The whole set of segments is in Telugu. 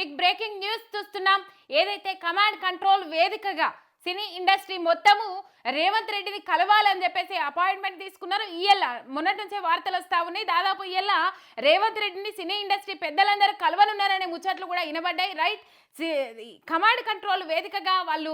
బిగ్ బ్రేకింగ్ న్యూస్ చూస్తున్నాం. ఏదైతే కమాండ్ కంట్రోల్ వేదికగా సినీ ఇండస్ట్రీ మొత్తము రేవంత్ రెడ్డిని కలవాలని చెప్పేసి అపాయింట్మెంట్ తీసుకున్నారు. ఇయ్యల మొన్నటి నుంచే వార్తలు వస్తా ఉన్నాయి. దాదాపు ఇయ్యల రేవంత్ రెడ్డిని సినీ ఇండస్ట్రీ పెద్దలందరూ కలవనున్నారనే ముచ్చట్లు కూడా వినబడ్డాయి. రైట్? కమాండ్ కంట్రోల్ వేదికగా వాళ్ళు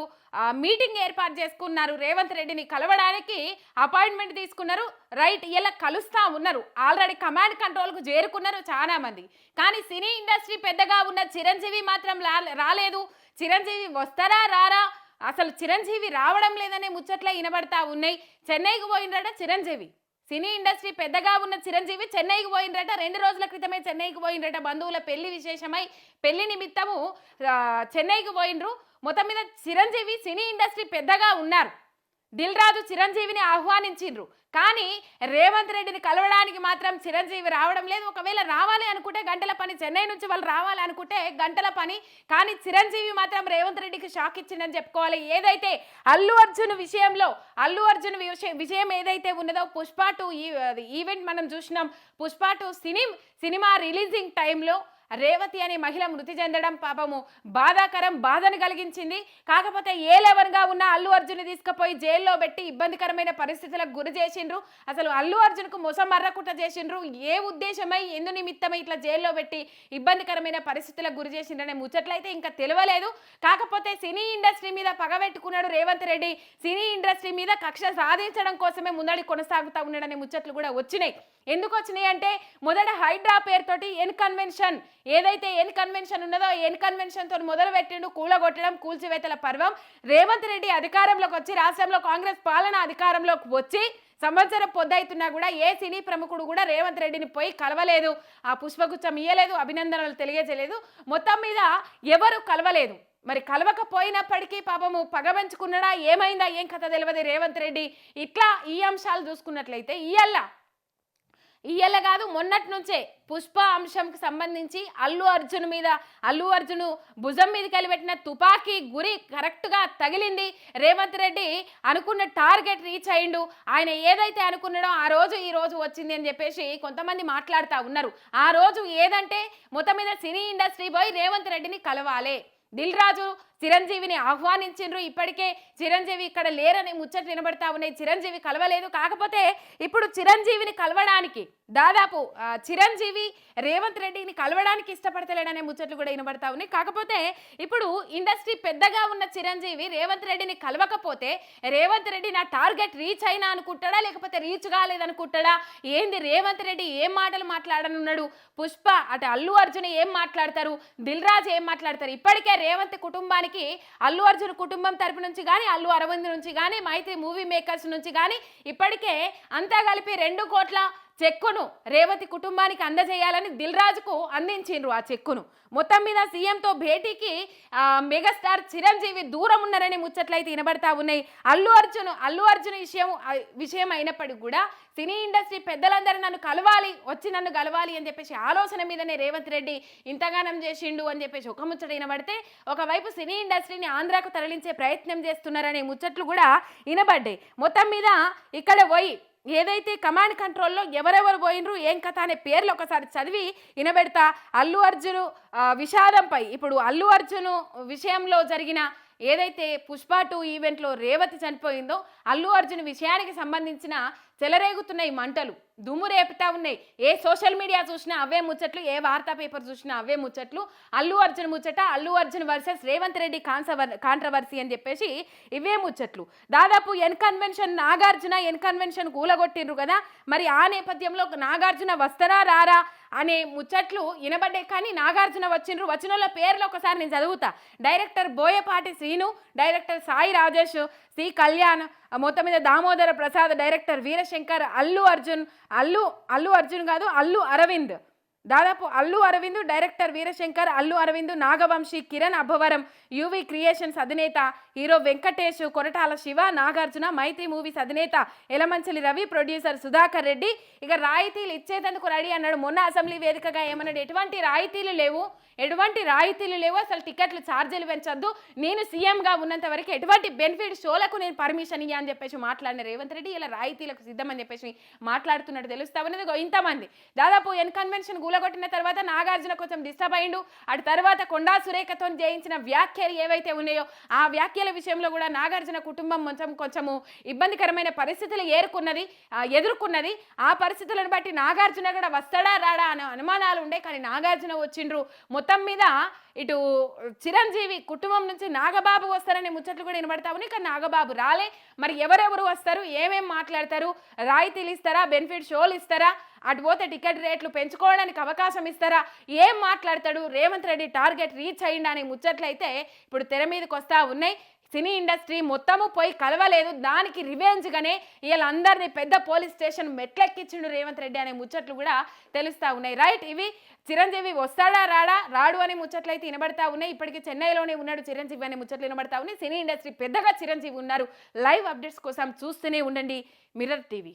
మీటింగ్ ఏర్పాటు చేసుకున్నారు. రేవంత్ రెడ్డిని కలవడానికి అపాయింట్మెంట్ తీసుకున్నారు. రైట్? ఇలా కలుస్తా ఉన్నారు. ఆల్రెడీ కమాండ్ కంట్రోల్కు చేరుకున్నారు చాలా మంది. కానీ సినీ ఇండస్ట్రీ పెద్దగా ఉన్న చిరంజీవి మాత్రం రాలేదు. చిరంజీవి వస్తారా రారా? అసలు చిరంజీవి రావడం లేదనే ముచ్చట్లే వినబడతా ఉన్నాయి. చెన్నైకి పోయినరట చిరంజీవి. సినీ ఇండస్ట్రీ పెద్దగా ఉన్న చిరంజీవి చెన్నైకి పోయినరట రెండు రోజుల క్రితమే చెన్నైకి పోయినరట బంధువుల పెళ్ళి విశేషమై పెళ్ళి నిమిత్తము చెన్నైకి పోయినరు మొత్తం మీద చిరంజీవి సినీ ఇండస్ట్రీ పెద్దగా ఉన్నారు. దిల్ రాజు చిరంజీవిని ఆహ్వానించిండ్రు. కానీ రేవంత్ రెడ్డిని కలవడానికి మాత్రం చిరంజీవి రావడం లేదు. ఒకవేళ రావాలి అనుకుంటే గంటల పని చెన్నై నుంచి వాళ్ళు రావాలి అనుకుంటే గంటల పని. కానీ చిరంజీవి మాత్రం రేవంత్ రెడ్డికి షాక్ ఇచ్చిందని చెప్పుకోవాలి. ఏదైతే అల్లు అర్జున్ విషయంలో అల్లు అర్జున్ విషయం విషయం ఏదైతే ఉన్నదో పుష్ప టూ ఈవెంట్ మనం చూసినాం. పుష్ప టూ సినిమా సినిమా రిలీజింగ్ టైంలో రేవతి అనే మహిళ మృతి చెందడం పాపము బాధాకరం బాధను కలిగించింది. కాకపోతే ఏ లెవెన్గా ఉన్న అల్లు అర్జున్ తీసుకుపోయి జైల్లో పెట్టి ఇబ్బందికరమైన పరిస్థితులకు గురి చేసిండ్రు. అసలు అల్లు అర్జున్కు మొసం మర్రకుట చేసిండ్రు. ఏ ఉద్దేశమై ఎందు నిమిత్తమై ఇట్లా జైల్లో పెట్టి ఇబ్బందికరమైన పరిస్థితులకు గురి చేసిండ్రనే ముచ్చట్లయితే ఇంకా తెలియలేదు కాకపోతే సినీ ఇండస్ట్రీ మీద పగబెట్టుకున్నాడు రేవంత్ రెడ్డి. సినీ ఇండస్ట్రీ మీద కక్ష సాధించడం కోసమే ముందడి కొనసాగుతా ఉన్నాడనే ముచ్చట్లు కూడా వచ్చినాయి. ఎందుకు వచ్చినాయి అంటే మొదట హైడ్రా పేరుతోటి ఎన్ కన్వెన్షన్ ఏదైతే ఎన్ కన్వెన్షన్ ఉన్నదో ఎన్ కన్వెన్షన్తో మొదలుపెట్టిండు కూలగొట్టడం కూల్చివేతల పర్వం. రేవంత్ రెడ్డి అధికారంలోకి వచ్చి రాష్ట్రంలో కాంగ్రెస్ పాలన అధికారంలోకి వచ్చి సంవత్సరం పొద్దైతున్నా కూడా ఏ సినీ ప్రముఖుడు కూడా రేవంత్ రెడ్డిని పోయి కలవలేదు. ఆ పుష్పగుచ్చం ఇయ్యలేదు అభినందనలు తెలియజేయలేదు. మొత్తం మీద ఎవరు కలవలేదు. మరి కలవకపోయినప్పటికీ పాపము పగబంచుకున్నాడా ఏమైందా? ఏం కథ తెలియదు రేవంత్ రెడ్డి? ఇట్లా ఈ అంశాలు చూసుకున్నట్లయితే ఇయ్యల్లా ఇయ్యల కాదు మొన్నటి నుంచే పుష్ప అంశంకి సంబంధించి అల్లు అర్జున్ మీద అల్లు అర్జున్ భుజం మీదకి వెళ్ళిపెట్టిన తుపాకీ గురి కరెక్ట్గా తగిలింది. రేవంత్ రెడ్డి అనుకున్న టార్గెట్ రీచ్ అయిండు ఆయన ఏదైతే అనుకున్నాడో ఆ రోజు ఈ రోజు వచ్చింది అని చెప్పేసి కొంతమంది మాట్లాడుతూ ఉన్నారు. ఆ రోజు ఏదంటే మొత్తం మీద సినీ ఇండస్ట్రీ పోయి రేవంత్ రెడ్డిని కలవాలి. దిల్ రాజు చిరంజీవిని ఆహ్వానించిండ్రు. ఇప్పటికే చిరంజీవి ఇక్కడ లేరని ముచ్చట వినబడతా ఉన్నాయి. చిరంజీవి కలవలేదు. కాకపోతే ఇప్పుడు చిరంజీవిని కలవడానికి దాదాపు చిరంజీవి రేవంత్ రెడ్డిని కలవడానికి ఇష్టపడతలేడనే ముచ్చట్లు కూడా వినబడతా ఉన్నాయి. కాకపోతే ఇప్పుడు ఇండస్ట్రీ పెద్దగా ఉన్న చిరంజీవి రేవంత్ రెడ్డిని కలవకపోతే రేవంత్ రెడ్డి నా టార్గెట్ రీచ్ అయినా అనుకుంటాడా? లేకపోతే రీచ్ కాలేదనుకుంటాడా ఏంది రేవంత్ రెడ్డి ఏం మాటలు మాట్లాడనున్నాడు? పుష్ప అటు అల్లు అర్జున్ ఏం మాట్లాడతారు? దిల్ రాజు ఏం మాట్లాడతారు? ఇప్పటికే రేవంత్ కుటుంబానికి అల్లు అర్జున్ కుటుంబం తరపు నుంచి కానీ అల్లు అరవింద్ నుంచి కానీ మైత్రి మూవీ మేకర్స్ నుంచి కానీ ఇప్పటికే అంతా కలిపి రెండు కోట్ల చెక్కును రేవతి కుటుంబానికి అందజేయాలని దిల్ రాజుకు అందించిండ్రు ఆ చెక్కును. మొత్తం మీద సీఎంతో భేటీకి మెగాస్టార్ చిరంజీవి దూరం ఉన్నారనే ముచ్చట్లయితే వినబడతా ఉన్నాయి. అల్లు అర్జున్ అల్లు అర్జున్ విషయం విషయం అయినప్పటికీ కూడా సినీ ఇండస్ట్రీ పెద్దలందరూ నన్ను కలవాలి వచ్చి నన్ను కలవాలి అని చెప్పేసి ఆలోచన మీదనే రేవంత్ రెడ్డి ఇంతగానం చేసిండు అని చెప్పేసి ఒక ముచ్చట వినబడితే ఒకవైపు సినీ ఇండస్ట్రీని ఆంధ్రాకు తరలించే ప్రయత్నం చేస్తున్నారనే ముచ్చట్లు కూడా వినబడ్డాయి. మొత్తం మీద ఇక్కడ పోయి ఏదైతే కమాండ్ కంట్రోల్లో ఎవరెవరు పోయినరు ఏం కథ అనే పేర్లు ఒకసారి చదివి వినబెడతా అల్లు అర్జును విషాదంపై ఇప్పుడు అల్లు అర్జును విషయంలో జరిగిన ఏదైతే పుష్ప టూ ఈవెంట్లో రేవతి చనిపోయిందో అల్లు అర్జున్ విషయానికి సంబంధించిన చెలరేగుతున్నాయి మంటలు. దుమ్ము రేపుతా ఉన్నాయి. ఏ సోషల్ మీడియా చూసినా అవే ముచ్చట్లు ఏ వార్తా పేపర్ చూసినా అవే ముచ్చట్లు. అల్లు అర్జున్ ముచ్చట అల్లు అర్జున్ వర్సెస్ రేవంత్ రెడ్డి కాన్సవర్ కాంట్రవర్సీ అని చెప్పేసి ఇవే ముచ్చట్లు. దాదాపు N convention Nagarjuna N convention కూలగొట్టిండ్రు కదా మరి ఆ నేపథ్యంలో నాగార్జున వస్తారా రారా అనే ముచ్చట్లు వినబడ్డాయి కానీ నాగార్జున వచ్చిండ్రు. వచ్చిన వాళ్ళ పేర్లు ఒకసారి నేను చదువుతా. Director Boyapati Srinu director Sai Rajesh C Kalyan మొత్తం మీద దామోదర ప్రసాద్ డైరెక్టర్ వీర శంకర్ అల్లు అర్జున్ అల్లు అల్లు అర్జున్ కాదు అల్లు అరవింద్. దాదాపు Allu Aravind director Veerashankar Allu Aravind Nagavamsi Kiran Abbavaram UV creations అధినేత హీరో వెంకటేష్ కొరటాల శివ నాగార్జున మైత్రి మూవీస్ అధినేత ఎలమంచలి రవి ప్రొడ్యూసర్ సుధాకర్ రెడ్డి. ఇక రాయితీలు ఇచ్చేందుకు రెడీ అన్నాడు. మొన్న అసెంబ్లీ వేదికగా ఏమన్నాడు? ఎటువంటి రాయితీలు లేవు. ఎటువంటి రాయితీలు లేవు. అసలు టికెట్లు ఛార్జీలు పెంచొద్దు. నేను సీఎంగా ఉన్నంత వరకు ఎటువంటి బెనిఫిట్ షోలకు నేను పర్మిషన్ ఇయ్యా అని చెప్పేసి మాట్లాడిన రేవంత్ రెడ్డి ఇలా రాయితీలకు సిద్ధమని చెప్పేసి మాట్లాడుతున్నట్టు తెలుస్తామనేది ఇంతమంది. దాదాపు ఎన్ కన్వెన్షన్ కూలగొట్టిన తర్వాత నాగార్జున కొంచెం డిస్టర్బ్ అయిండు. అటు తర్వాత కొండా సురేఖతో జయించిన వ్యాఖ్యలు ఏవైతే ఉన్నాయో ఆ వ్యాఖ్యల విషయంలో కూడా నాగార్జున కుటుంబం కొంచెం కొంచెము ఇబ్బందికరమైన పరిస్థితులు ఏరుకున్నది ఎదుర్కొన్నది. ఆ పరిస్థితులను బట్టి నాగార్జున కూడా వస్తాడా రాడా అనే అనుమానాలు ఉండే. కానీ నాగార్జున వచ్చిండ్రు. మొత్తం మీద ఇటు చిరంజీవి కుటుంబం నుంచి నాగబాబు వస్తారనే ముచ్చట్లు కూడా వినబడతా ఉన్నాయి. కానీ నాగబాబు రాలే. మరి ఎవరెవరు వస్తారు? ఏమేం మాట్లాడతారు? రాయితీలు ఇస్తారా? బెనిఫిట్ షోలు ఇస్తారా? అటు పోతే టికెట్ రేట్లు పెంచుకోవడానికి అవకాశం ఇస్తారా? ఏం మాట్లాడతాడు? రేవంత్ రెడ్డి టార్గెట్ రీచ్ అయ్యిండా అనే ముచ్చట్లయితే ఇప్పుడు తెర మీదకి వస్తా ఉన్నాయి. సినీ ఇండస్ట్రీ మొత్తము పోయి కలవలేదు. దానికి రివెంజ్గానే వీళ్ళందరినీ పెద్ద పోలీస్ స్టేషన్ మెట్లెక్కించిండు రేవంత్ రెడ్డి అనే ముచ్చట్లు కూడా తెలుస్తా ఉన్నాయి. రైట్ ఇవి చిరంజీవి వస్తాడా రాడా? రాడు అనే ముచ్చట్లు అయితే వినబడతా ఉన్నాయి. ఇప్పటికీ చెన్నైలోనే ఉన్నాడు చిరంజీవి అనే ముచ్చట్లు వినబడతా ఉన్నాయి. సినీ ఇండస్ట్రీ పెద్దగా చిరంజీవి ఉన్నారు. లైవ్ అప్డేట్స్ కోసం చూస్తూనే ఉండండి. Mirror TV.